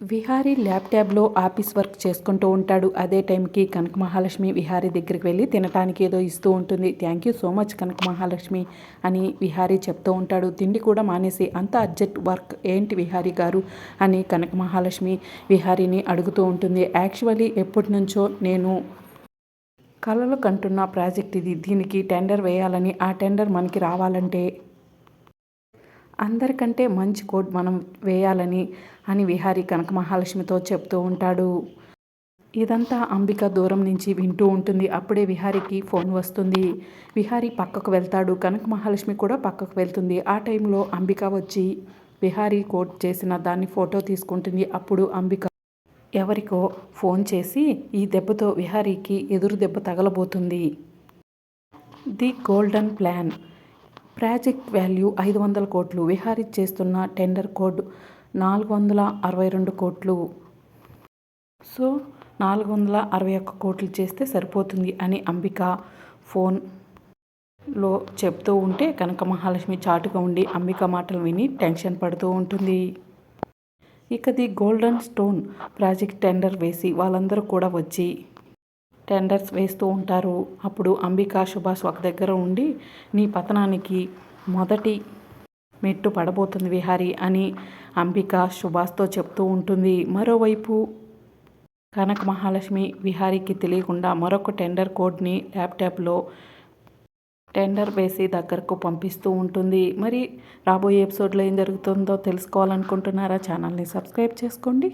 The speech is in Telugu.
విహారీ ల్యాప్టాప్లో ఆఫీస్ వర్క్ చేసుకుంటూ ఉంటాడు. అదే టైంకి కనక మహాలక్ష్మి విహారీ దగ్గరికి వెళ్ళి తినటానికి ఏదో ఇస్తూ ఉంటుంది. Thank you so much Kanaka Mahalakshmi అని విహారీ చెప్తూ ఉంటాడు. తిండి కూడా మానేసి అంత అర్జెంట్ వర్క్ ఏంటి విహారీ గారు అని కనక మహాలక్ష్మి విహారీని అడుగుతూ ఉంటుంది. యాక్చువల్లీ ఎప్పటి నుంచో నేను కళలు కంటున్న ప్రాజెక్ట్ ఇది. దీనికి టెండర్ వేయాలని ఆ టెండర్ మనకి రావాలంటే అందరికంటే మంచి కోట్ మనం వేయాలని అని విహారీ కనక మహాలక్ష్మితో చెప్తూ ఉంటాడు. ఇదంతా అంబిక దూరం నుంచి వింటూ ఉంటుంది. అప్పుడే విహారీకి ఫోన్ వస్తుంది. విహారీ పక్కకు వెళ్తాడు. కనక మహాలక్ష్మి కూడా పక్కకు వెళ్తుంది. ఆ టైంలో అంబిక వచ్చి విహారీ కోట్ చేసిన దాన్ని ఫోటో తీసుకుంటుంది. అప్పుడు అంబిక ఎవరికో ఫోన్ చేసి ఈ దెబ్బతో విహారీకి ఎదురు దెబ్బ తగలబోతుంది. The golden plan. Project value ఐదు వందల కోట్లు విహారీ చేస్తున్న టెండర్ కోడ్ నాలుగు వందల అరవై రెండు కోట్లు. సో నాలుగు వందల అరవై ఒక్క కోట్లు చేస్తే సరిపోతుంది అని అంబిక ఫోన్లో చెప్తూ ఉంటే కనక మహాలక్ష్మి చాటుగా ఉండి అంబిక మాటలు విని టెన్షన్ పడుతూ ఉంటుంది. ఇక the golden stone project tender వేసి వాళ్ళందరూ కూడా వచ్చి టెండర్స్ వేస్తూ ఉంటారు. అప్పుడు అంబికా సుభాష్ ఒక దగ్గర ఉండి నీ పతనానికి మొదటి మెట్టు పడబోతుంది విహారీ అని అంబిక సుభాష్తో చెప్తూ ఉంటుంది. మరోవైపు కనక మహాలక్ష్మి విహారీకి తెలియకుండా మరొక టెండర్ కోడ్ని ల్యాప్టాప్లో టెండర్ వేసి దగ్గరకు పంపిస్తూ ఉంటుంది. మరి రాబోయే ఎపిసోడ్లో ఏం జరుగుతుందో తెలుసుకోవాలనుకుంటున్నారా? ఛానల్ని సబ్స్క్రైబ్ చేసుకోండి.